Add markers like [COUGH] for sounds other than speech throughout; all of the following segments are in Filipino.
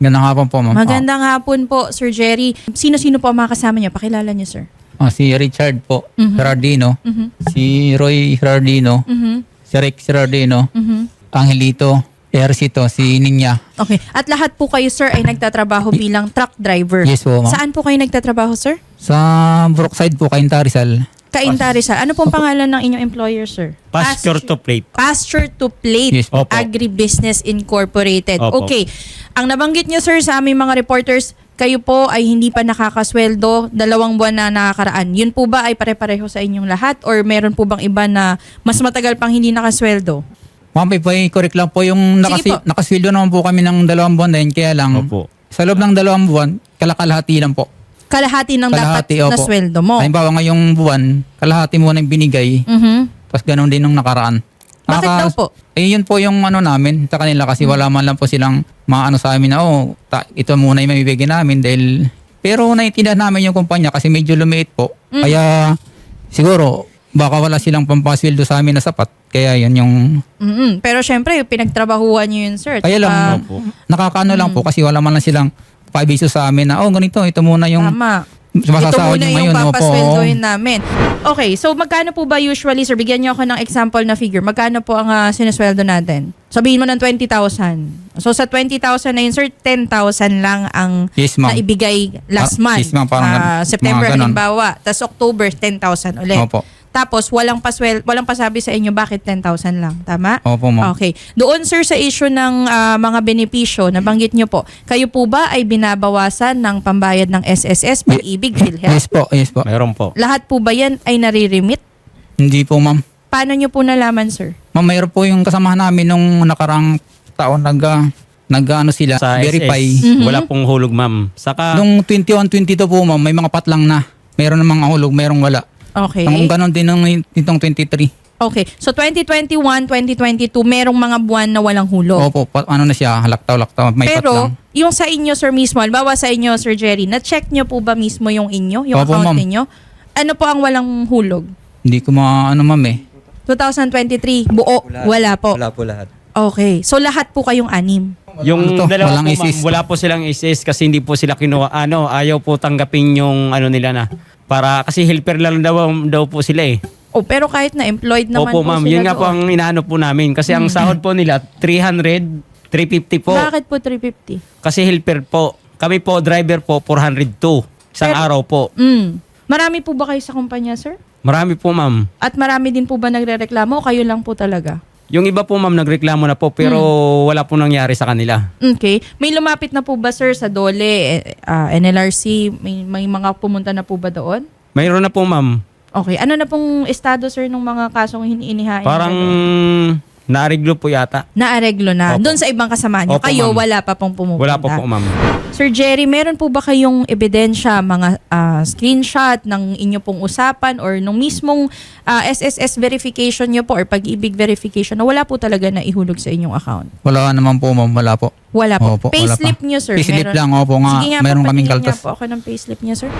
Gandang hapon po, ma'am. Magandang hapon po, Sir Jerry. Sino-sino po ang mga kasama niyo? Pakilala niyo, sir. Ah, ah, si Richard po, Mhm. Gerardino. Mhm. Si Roy Gerardino. Mhm. Si Rick Gerardino. Mhm. Angelito. Ercito. Si Ninya. Okay. At lahat po kayo, sir, ay nagtatrabaho bilang truck driver. Yes po, ma'am. Saan po kayo nagtatrabaho, sir? Sa Brookside po, Cainta Rizal. Kainta Rizal. Ano pong pangalan ng inyong employer, sir? Pasture to plate. Pasture to Plate Yes po. Opo. Agribusiness Incorporated. Opo. Okay. Ang nabanggit niyo sir sa aming mga reporters, kayo po ay hindi pa nakakasweldo dalawang buwan na nakakaraan. Yun po ba ay pare-pareho sa inyong lahat or meron po bang iba na mas matagal pang hindi nakasweldo? Ma'am, ipo, correct lang po yung nakasi, po. nakasweldo naman po kami ng dalawang buwan din. Kaya lang, Opo. sa loob ng dalawang buwan, kalakalahati lang po. Kalahati ng Kalahati, dapat na opo. sweldo mo. Halimbawa ngayong buwan, kalahati mo na yung binigay. Mhm. Tapos ganun din nung nakaraan. Bakit daw po? Eh, yun po yung ano namin sa kanila kasi wala man lang po silang maano sa amin na, oh, ta- ito muna yung mamibigay namin dahil... Pero naiintindihan namin yung kumpanya kasi medyo lumiit po. Mm. Kaya siguro baka wala silang pampasweldo sa amin na sapat. Kaya yun yung... Mhm. Pero syempre, pinagtrabahuan niyo yun, sir. Kaya lang, Opo. nakakaano lang po kasi wala man lang silang paabiso sa amin na, oh, ganito, ito muna yung Tama. Ito masasahod muna nyo yung ngayon. Opo. papasweldohin namin. Okay, so magkano po ba usually, sir? Bigyan niyo ako ng example na figure. Magkano po ang uh, sinusweldo natin? Sabihin mo ng 20,000. So sa 20,000 na yun, sir, 10,000 lang ang Yes, ma'am. naibigay last Ah, month. yes, ma'am, parang Ah, gan- September, mga ganon. halimbawa. Tapos October, 10,000 ulit. Opo. Tapos walang paswel, walang pasabi sa inyo bakit 10,000 lang. Tama? Opo, ma'am. Okay. Doon sir sa issue ng ah, mga benepisyo, nabanggit nyo po, kayo po ba ay binabawasan ng pambayad ng SSS, pag-ibig, PhilHealth? Yes po, yes po. Mayroon po. Lahat po ba yan ay nare-remit? Hindi po, ma'am. Paano nyo po nalaman, sir? Ma'am, mayroon po yung kasamahan namin nung nakarang taon nag, ah, nag ano sila, Sa verify. SS, wala pong hulog, ma'am. Saka, Nung 21-22 po, ma'am, may mga patlang na. Mayroon namang hulog, mayroong wala. Okay. Ang ganon din nung itong 23. Okay. So 2021, 2022, merong mga buwan na walang hulog. Opo, pa, ano na siya, halaktaw-laktaw, may Pero, patlang. yung sa inyo, Sir mismo, halimbawa sa inyo, Sir Jerry, na-check nyo po ba mismo yung inyo, yung Opo, account ma'am. ninyo? Ano po ang walang hulog? Hindi ko ma, ano ma'am eh. 2023, buo, wala po. Wala po lahat. Okay. So lahat po kayong anim. yung Ano to? dalawa Walang po, ma'am, ISIS. wala po silang ISIS kasi hindi po sila kinuha, ano, ayaw po tanggapin yung ano nila na. Para, kasi helper lang daw, daw po sila eh. Oh, pero kahit na employed naman Opo, po ma'am. sila Yun nga po doon. ang inaano po namin. Kasi ang sahod po nila, 300, 350 po. Bakit po 350? Kasi helper po. Kami po, driver po, 402. Isang Pero- araw po. Mm. Marami po ba kayo sa kumpanya, sir? Marami po, ma'am. At marami din po ba nagre-reklamo o kayo lang po talaga? Yung iba po, ma'am, nagreklamo na po, pero Hmm. wala po nangyari sa kanila. Okay. May lumapit na po ba, sir, sa DOLE, eh, ah, NLRC? May, may mga pumunta na po ba doon? Mayroon na po, ma'am. Okay. Ano na pong estado, sir, ng mga kasong inihain? Parang naariglo po yata. Naareglo na. Opo. Doon sa ibang kasama niyo. Opo, kayo, ma'am. wala pa pong pumupunta. Wala po po, ma'am. Sir Jerry, meron po ba kayong ebidensya, mga ah, screenshot ng inyo pong usapan or nung mismong ah, SSS verification nyo po or pag-ibig verification na wala po talaga na ihulog sa inyong account? Wala naman po, ma'am, wala po. Wala po. Opo, wala payslip pa. nyo, sir. Payslip meron? lang, opo nga. Sige nga Meron po, kaming patingin nga kaltas. po ako ng payslip niya, sir.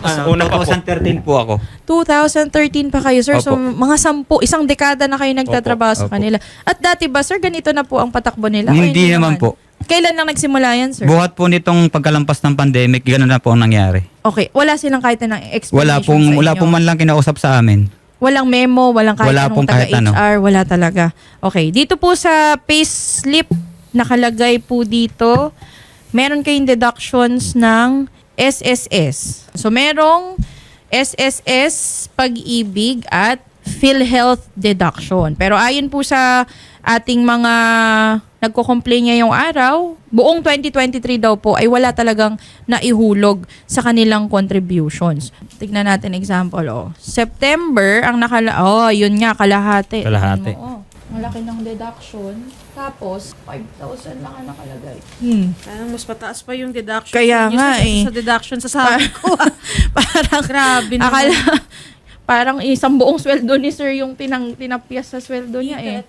Ah, una pa po. 2013 po ako. 2013 pa kayo, sir. So, Opo. mga sampu, isang dekada na kayo nagtatrabaho sa Opo. kanila. At dati ba, sir, ganito na po ang patakbo nila? O Hindi naman po. Kailan lang nagsimula yan, sir? Buhat po nitong pagkalampas ng pandemic, gano'n na po ang nangyari. Okay. Wala silang kahit na explanation Wala pong, sa wala inyo? pong man lang kinausap sa amin. Walang memo, walang kahit Wala anong pong kahit ano. taga-HR, wala talaga. Okay, dito po sa payslip, nakalagay po dito, meron kayong deductions ng SSS. So, merong SSS, pag-ibig, at PhilHealth deduction. Pero ayon po sa ating mga nagko-complain ngayong araw, buong 2023 daw po ay wala talagang naihulog sa kanilang contributions. Tignan natin example, oh. September, ang nakala... Oh, yun nga, kalahati. Kalahati. Mo, oh. Ang laki ng deduction. Tapos, 5,000 lang ang nakalagay. Hmm. Parang mas pataas pa yung deduction. Kaya Yung nga sa, eh. Sa deduction sa sabi ko. [LAUGHS] Parang Grabe naman. Akala, Parang isang buong sweldo ni sir yung tinang, tinapyas sa sweldo niya eh.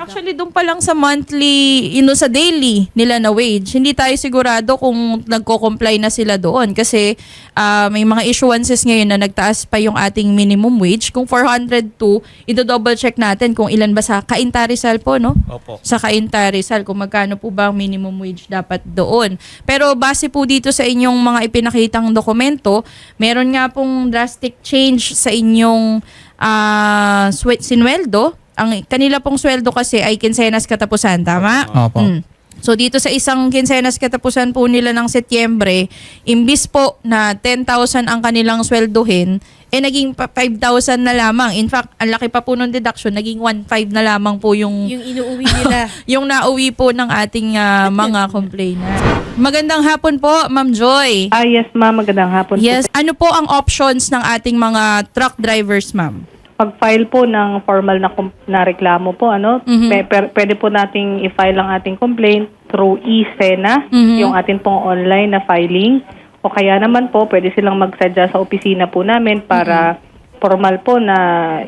Actually, doon pa lang sa monthly, ino sa daily nila na wage, hindi tayo sigurado kung nagko-comply na sila doon. Kasi ah, may mga issuances ngayon na nagtaas pa yung ating minimum wage. Kung 402, ito-double check natin kung ilan ba sa Kainta Rizal po, no? Opo. sa Kainta Rizal kung magkano po ba ang minimum wage dapat doon. Pero base po dito sa inyong mga ipinakitang dokumento, meron nga pong drastic change sa inyong ah, swe- sinweldo. Ang kanila pong sweldo kasi ay kinsenas katapusan, tama? Opo. Mm. So dito sa isang kinsenas katapusan po nila ng Setyembre, imbis po na 10,000 ang kanilang sweldohin, eh naging pa- 5,000 na lamang. In fact, ang laki pa po ng deduction, naging 1,500 na lamang po yung Yung inuuwi nila. [LAUGHS] yung nauwi po ng ating ah, mga complainant. Magandang hapon po, Ma'am Joy. Ah, yes ma'am, magandang hapon Yes, po. ano po ang options ng ating mga truck drivers, ma'am? Pag-file po ng formal na, com- na reklamo po, ano, Mhm. pe- per- pwede po nating i-file ang ating complaint through e-SENA, Mhm. yung atin pong online na filing. O kaya naman po, pwede silang magsadya sa opisina po namin para Mhm. formal po na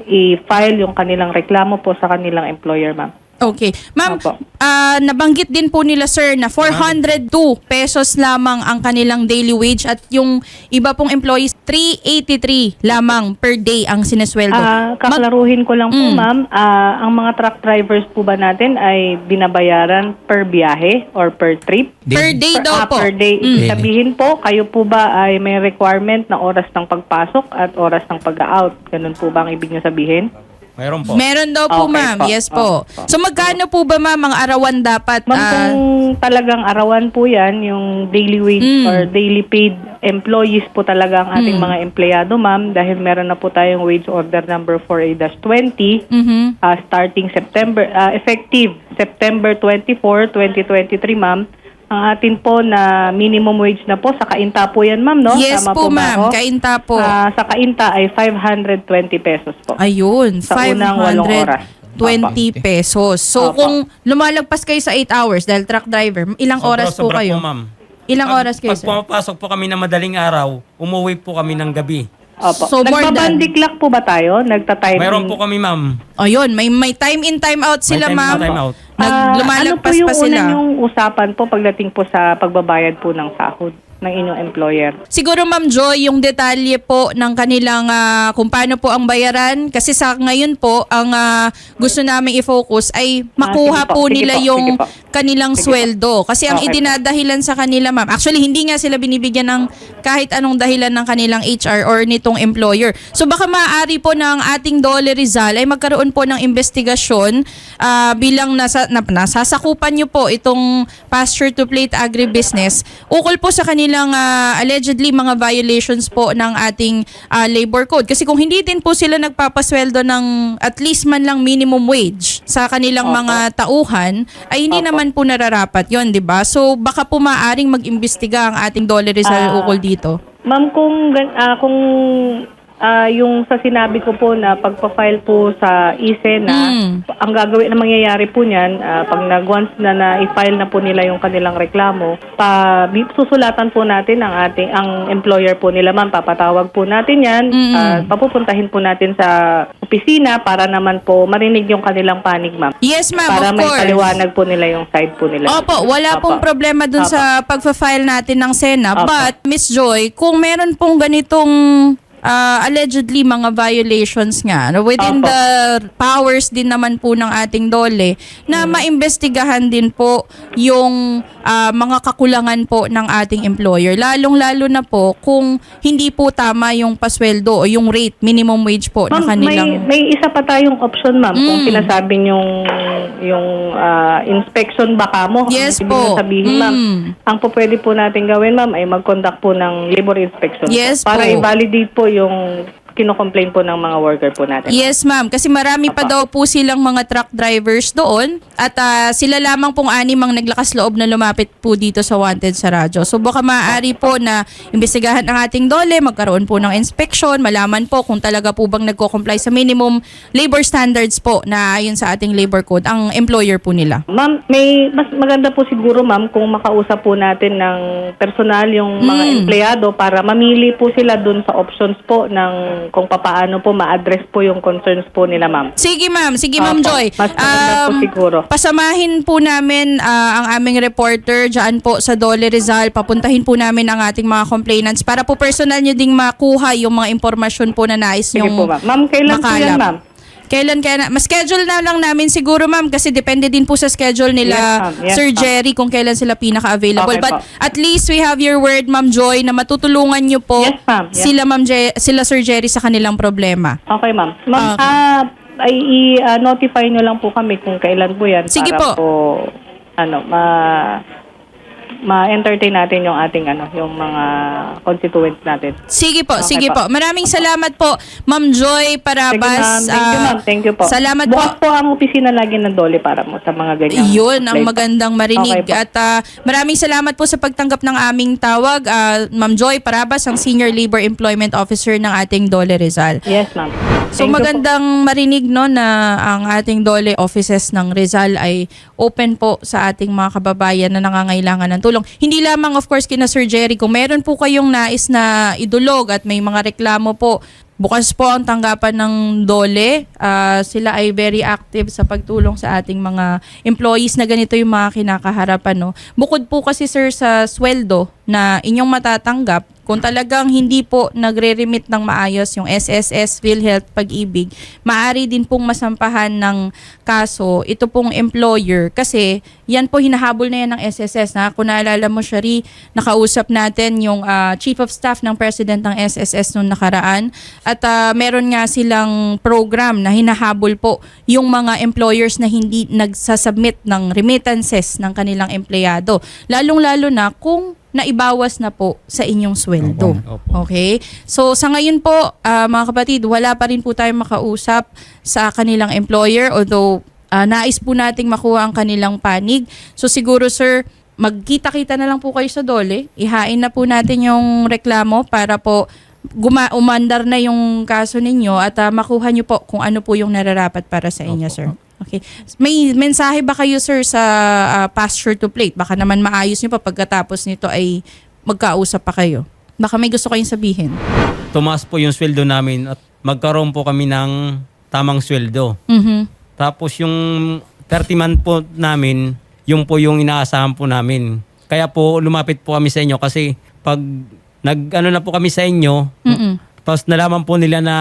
i-file yung kanilang reklamo po sa kanilang employer, ma'am. Okay. Ma'am, Opo. ah, nabanggit din po nila sir na 402 pesos lamang ang kanilang daily wage at yung iba pong employees 383 lamang per day ang sinesweldo. Ah, Mag- kaklaruhin ko lang po, Mm. ma'am. Ah, ang mga truck drivers po ba natin ay binabayaran per biyahe or per trip? per day daw ah, po. Per day. Mm. Ibig Sabihin po, kayo po ba ay may requirement na oras ng pagpasok at oras ng pag-out? Ganun po ba ang ibig niyo sabihin? Mayroon po. Meron daw po, Okay ma'am. po. Yes po. Okay po. So magkano po ba ma'am ang arawan dapat? Ma'am, ah, kung talagang arawan po yan, yung daily wage Mm. or daily paid employees po talaga ang ating Mm. mga empleyado, ma'am, dahil meron na po tayong wage order number 4A-20 mhm. ah, starting September, ah, effective September 24, 2023, ma'am. Ang atin po na minimum wage na po, sa kainta po yan, ma'am, no? Yes Tama po, ba ma'am. ako? Kainta po. Ah, sa kainta ay 520 pesos po. Ayun, Sa unang walong oras. 520 pesos. So Opo. kung lumalagpas kayo sa 8 hours dahil truck driver, ilang Sobra- oras po sobra kayo? ma'am. Ilang Pag- oras kayo, Pag sir? pumapasok po kami ng madaling araw, umuwi po kami ng gabi. Opo. So, more than- Nagbabandiklak po ba tayo? Nagta-timing? Mayroon po kami, ma'am. Ayun, may may time in time out sila, time in, ma'am. time out. Nag, Ah, lumalagpas ano po yung pa sila. una yung usapan po pagdating po sa pagbabayad po ng sahod ng inyong employer? Siguro Ma'am Joy, yung detalye po ng kanilang ah, kung paano po ang bayaran kasi sa ngayon po ang ah, gusto namin i-focus ay makuha Ah, sige po, po, sige nila po, yung sige po. kanilang Sige po. sweldo. Kasi ang Okay po. idinadahilan sa kanila ma'am, actually hindi nga sila binibigyan ng kahit anong dahilan ng kanilang HR or nitong employer. So baka maaari po ng ating Dole Rizal ay magkaroon po ng investigasyon ah, bilang nasa, na, nasasakupan nyo po itong pasture to plate agribusiness ukol po sa kanilang ah, allegedly mga violations po ng ating ah, labor code. Kasi kung hindi din po sila nagpapasweldo ng at least man lang minimum wage sa kanilang Opo. mga tauhan, ay hindi Opo. naman po nararapat yon di ba? So baka po maaring mag-imbestiga ang ating Dole Rizal Ah. ukol dito. Ma'am, kung, ah, kung ah, yung sa sinabi ko po na pagpa-file po sa ISENA, Mm. ang gagawin na mangyayari po niyan, ah, pag nag once na na-file na po nila yung kanilang reklamo, pa, bi- susulatan po natin ang ating ang employer po nila, ma'am. Papatawag po natin yan, ah, papupuntahin po natin sa opisina para naman po marinig yung kanilang panig, ma'am. Yes ma'am, Para of may course. paliwanag po nila yung side po nila. Opo, wala Opo. pong problema dun Opo. sa pagpa-file natin ng SENA. Opo. But, Miss Joy, kung meron pong ganitong ah, allegedly mga violations nga no, within Opo. the powers din naman po ng ating dole na maimbestigahan din po yung ah, mga kakulangan po ng ating employer. Lalong-lalo na po kung hindi po tama yung pasweldo o yung rate, minimum wage po na Ma'am, kanilang... may, may isa pa tayong option, ma'am. Kung Mm. sinasabi yung yung ah, inspection baka mo. Yes ang ibig po. sabihin, ma'am. Mm. Ang po pwede po natin gawin, ma'am, ay mag-conduct po ng labor inspection. Yes Para po. i-validate po yung kino-complain po ng mga worker po natin. Yes, ma'am. Kasi marami pa Apa. daw po silang mga truck drivers doon at ah, sila lamang pong anim ang naglakas loob na lumapit po dito sa Wanted sa radyo. So baka maaari po na imbestigahan ang ating dole, magkaroon po ng inspection, malaman po kung talaga po bang nagko-comply sa minimum labor standards po na ayon sa ating labor code ang employer po nila. Ma'am, may mas maganda po siguro, ma'am, kung makausap po natin ng personal yung mga Mm. empleyado para mamili po sila dun sa options po ng kung papaano po ma-address po yung concerns po nila, ma'am. Sige ma'am, sige ma'am Opo, Joy. mas maganda po siguro. Pasamahin po namin ah, ang aming reporter dyan po sa Dole Rizal. Papuntahin po namin ang ating mga complainants para po personal nyo ding makuha yung mga impormasyon po na nais Sige yung po, ma'am. Ma'am, kailan po yan, ma'am? Kailan kaya na? Mas-schedule na lang namin siguro ma'am kasi depende din po sa schedule nila Yes, ma'am. Yes, Sir ma'am. Jerry kung kailan sila pinaka-available. Okay But po. at least we have your word Ma'am Joy na matutulungan nyo po Yes, ma'am. Yes. sila Ma'am Je- sila Sir Jerry sa kanilang problema. Okay, ma'am. Ma'am, Okay. ah, ay i-notify nyo lang po kami kung kailan po yan Sige para po. po ano, ma ma-entertain natin yung ating ano, yung mga constituents natin. Sige po, Okay sige po. po. Maraming salamat po, Ma'am Joy Parabas. ma'am. Thank you, ma'am. Thank you po. Salamat Bukas po. po ang opisina lagi ng Dole para mo sa mga ganyan. Yun ang magandang marinig. Okay po. At ah, maraming salamat po sa pagtanggap ng aming tawag. Ah, Ma'am Joy Parabas, ang Senior Labor Employment Officer ng ating Dole Rizal. Yes, ma'am. So Thank magandang marinig no na ang ating Dole offices ng Rizal ay open po sa ating mga kababayan na nangangailangan ng tulong. Hindi lamang of course kina Sir Jerry, kung meron po kayong nais na idulog at may mga reklamo po, bukas po ang tanggapan ng Dole. Ah, sila ay very active sa pagtulong sa ating mga employees na ganito yung mga kinakaharapan. No? Bukod po kasi sir sa sweldo na inyong matatanggap, kung talagang hindi po nagre-remit ng maayos yung SSS, PhilHealth, Pag-ibig, maaari din pong masampahan ng kaso ito pong employer kasi yan po hinahabol na yan ng SSS. Na, kung naalala mo, Shari, nakausap natin yung ah, Chief of Staff ng President ng SSS noong nakaraan at ah, meron nga silang program na hinahabol po yung mga employers na hindi nagsasubmit ng remittances ng kanilang empleyado. Lalong-lalo na kung naibawas na po sa inyong sweldo. Opo. Okay? So sa ngayon po, ah, mga kapatid, wala pa rin po tayong makausap sa kanilang employer although ah, nais po nating makuha ang kanilang panig. So siguro sir, magkita-kita na lang po kayo sa dole. Ihain na po natin yung reklamo para po guma umandar na yung kaso ninyo at ah, makuha nyo po kung ano po yung nararapat para sa inyo, sir. Okay. May mensahe ba kayo, sir, sa ah, pasture to plate? Baka naman maayos nyo pa pagkatapos nito ay magkausap pa kayo. Baka may gusto kayong sabihin. Tumaas po yung sweldo namin at magkaroon po kami ng tamang sweldo. Mhm. Tapos yung 30 month po namin, yung po yung inaasahan po namin. Kaya po lumapit po kami sa inyo kasi pag nag ano na po kami sa inyo, Mm-mm. tapos nalaman po nila na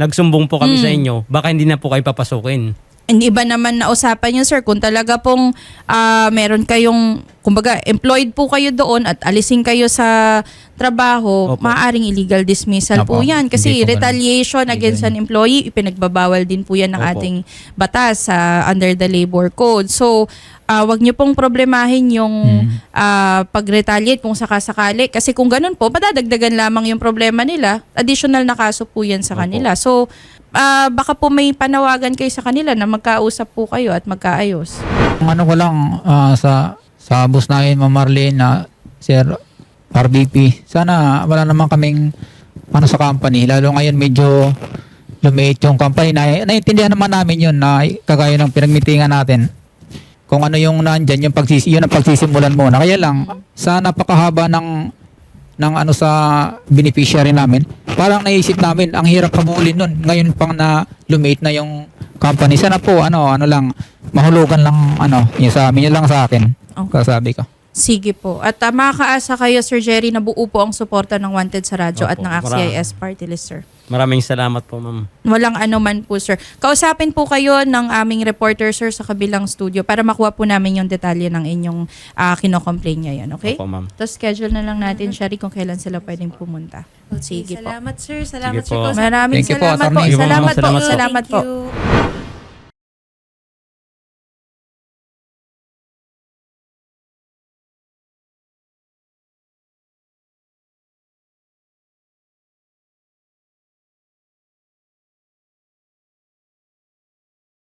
nagsumbong po kami sa inyo, baka hindi na po kayo papasukin. And iba naman na usapan yun, sir. Kung talaga pong ah, meron kayong, kumbaga, employed po kayo doon at alisin kayo sa trabaho, Opo. maaaring illegal dismissal po Opo. yan. Kasi po ganun. retaliation against an employee, ipinagbabawal din po yan ng Opo. ating batas sa under the labor code. So, ah, wag niyo pong problemahin yung ah, pag-retaliate kung sakasakali. Kasi kung ganun po, madadagdagan lamang yung problema nila. Additional na kaso po yan sa Opo. kanila. So, ah, baka po may panawagan kayo sa kanila na magkausap po kayo at magkaayos. Ang ano ko lang ah, sa sa boss namin, Ma'am Marlene, na Sir RBP, sana wala naman kaming ano sa company. Lalo ngayon medyo lumiit yung company. Na, naiintindihan naman namin yun na kagaya ng pinagmitingan natin. Kung ano yung nandyan, yung pagsisi, yun ang pagsisimulan muna. Kaya lang, sa napakahaba ng ng ano sa beneficiary namin, parang naisip namin, ang hirap habulin nun. Ngayon pang na lumiit na yung company. Sana po, ano, ano lang, mahulugan lang, ano, yung sa amin, yun lang sa akin. Okay. Kasabi ko. Sige po. At uh, makakaasa kayo, Sir Jerry, na buo po ang suporta ng Wanted sa radyo at Opo, ng AXIS Party List, sir. Maraming salamat po, ma'am. Walang ano man po, sir. Kausapin po kayo ng aming reporter, sir, sa kabilang studio para makuha po namin yung detalye ng inyong uh, kinocomplain ngayon, okay? Opo, ma'am. Tapos schedule na lang natin, Shari, kung kailan sila pwedeng pumunta. Sige po. Salamat, sir. Salamat, Sige sir. Maraming Thank you po, salamat po. po, ma'am. Salamat po. Salamat po. Salamat po.